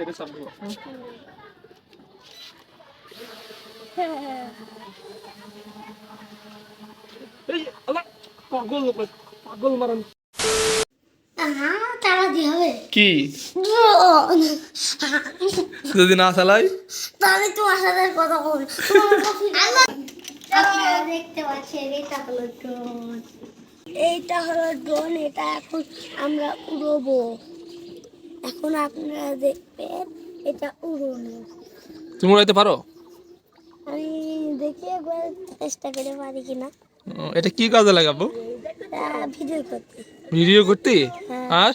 এটা সামনে এই আল্লাহ পাগল পাগল মারান। না তারা দিয়ে হবে। কি? যদি না চালাই? তাহলে তোমার সাথে কথা দেখতে পাচ্ছেন এটা হলো ড্রোন এইটা হলো ড্রোন এটা এখন আমরা উড়বো। এখন আপনারা দেখবেন এটা উড়োনো। তুমি উড়াইতে পারো? আমি দেখি একবার চেষ্টা করে পারি কিনা। এটা কি কাজে লাগাবো ভিডিও করতে। ভিডিও করতে? হ্যাঁ। আর?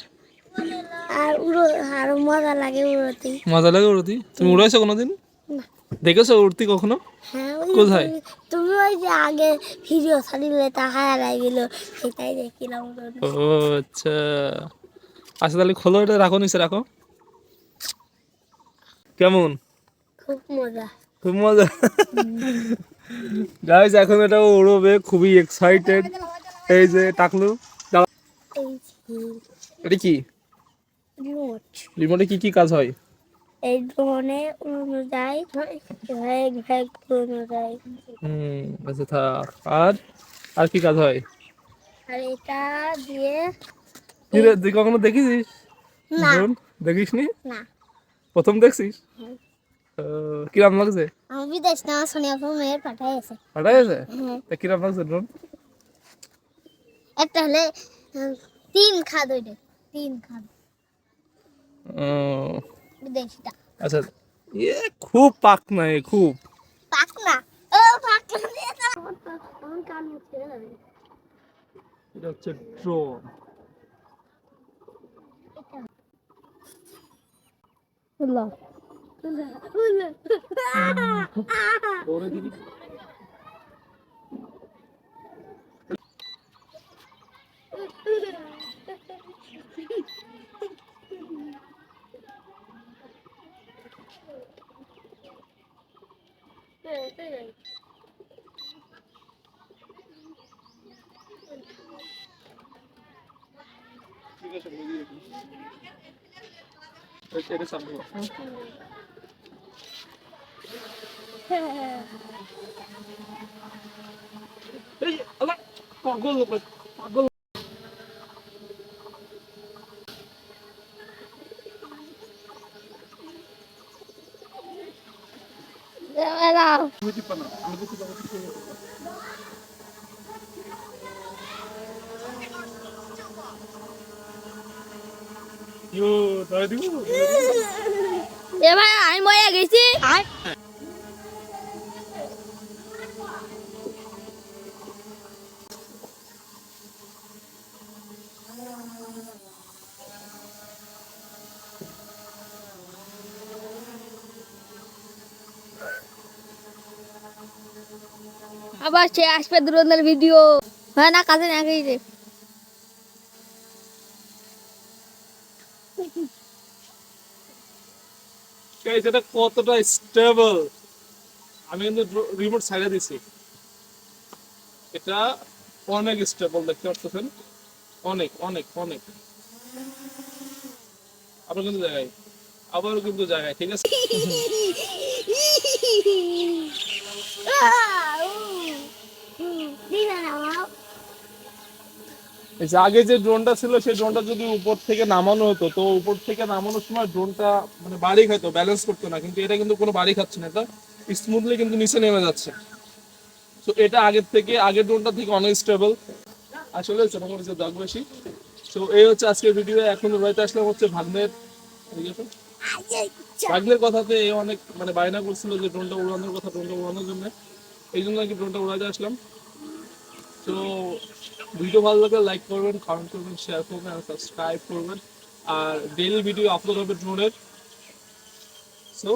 আর উড়ো আর মজা লাগে উড়োতে। মজা লাগে উড়তি? তুমি উড়াইছো কোনোদিন? দেখেছ উড়তি কখনো? হ্যাঁ কোথায়? তুমি- ওই যে আগে ভিডিও ছাড়িলে তা হারাই গেল সেটাই দেখিলাম। ও আচ্ছা। আচ্ছা তাহলে খোলো এটা রাখো নিচে রাখো। কেমন? খুব মজা। খুব মজা। গাইজ এখন এটা উড়বে খুবই এক্সাইটেড এই যে টাকলু এটা কি? রিমোট। রিমোটে কি কি কাজ হয়? এই ড্রোনে উড়ানো যায় ভ্যাগ ভ্যাগ উড়ানো যায়। হুম আচ্ছা থাক। আর আর কি কাজ হয়? আর এটা দিয়ে কি রে, তুই কখনো দেখিস না। ড্রোন দেখিস নি। না প্রথম দেখছিস? হ্যাঁ। কিরাম লাগছে? আমি বিদেশ না সোনিয়া মেয়ের পাঠাই আছে। আছে? তা কিরাম লাগছে ড্রোন একটা হলে তিন খাদ ওইটা তিন খাদ। বিদেশিটা। আচ্ছা এ খুব পাক না এ খুব। পাক না ও পাক না আমার কান মুছে যাবে এটা হচ্ছে ড্রোন। উল্লা উল্লা উল্লা ড্রোনে দিবি ঠিক আছে বলে দিয়েছি এটা Let's sa buo. Hey, ala! Pagol ko. Pagol. Hello. Hindi pa na. Hindi pa na. এ ভাই আমি মরে গেছি। আবার সে আসবে দুরন্দের ভিডিও হ্যাঁ না কাজে না গেছে এটা কতটা স্টেবল আমি কিন্তু রিমোট সাইডে দিছি। এটা অনেক স্টেবল দেখতে পাচ্ছেন? অনেক অনেক অনেক। আবার কিন্তু জায়গায় আবারও কিন্তু জায়গায় ঠিক আছে এই যে আগে যে ড্রোনটা ছিল, সেই ড্রোনটা যদি উপর থেকে নামানো হতো, তো উপর থেকে নামানোর সময় ড্রোনটা মানে বাড়ি খাইতো ব্যালেন্স করতো না। কিন্তু এটা কিন্তু কোনো বাড়ি খাচ্ছে না, এটা স্মুথলি কিন্তু নিচে নেমে যাচ্ছে। তো এটা আগের থেকে, আগের ড্রোনটা থেকে অনেক স্টেবল আসলে যে দাগ বেশি তো এই হচ্ছে আজকের ভিডিও এখন রয়েতে আসলাম হচ্ছে ভাগ্নের। ভাগ্নের কথাতে এ অনেক মানে বায়না করছিল যে ড্রোনটা উড়ানোর কথা ড্রোনটা উড়ানোর জন্য। এই জন্য আর কি ড্রোনটা উড়াতে আসলাম। তো ভিডিও ভালো লাগলে লাইক করবেন কমেন্ট করবেন শেয়ার করবেন আর সাবস্ক্রাইব করবেন। আর ডেইলি ভিডিও আপলোড হবে ড্রোনের সো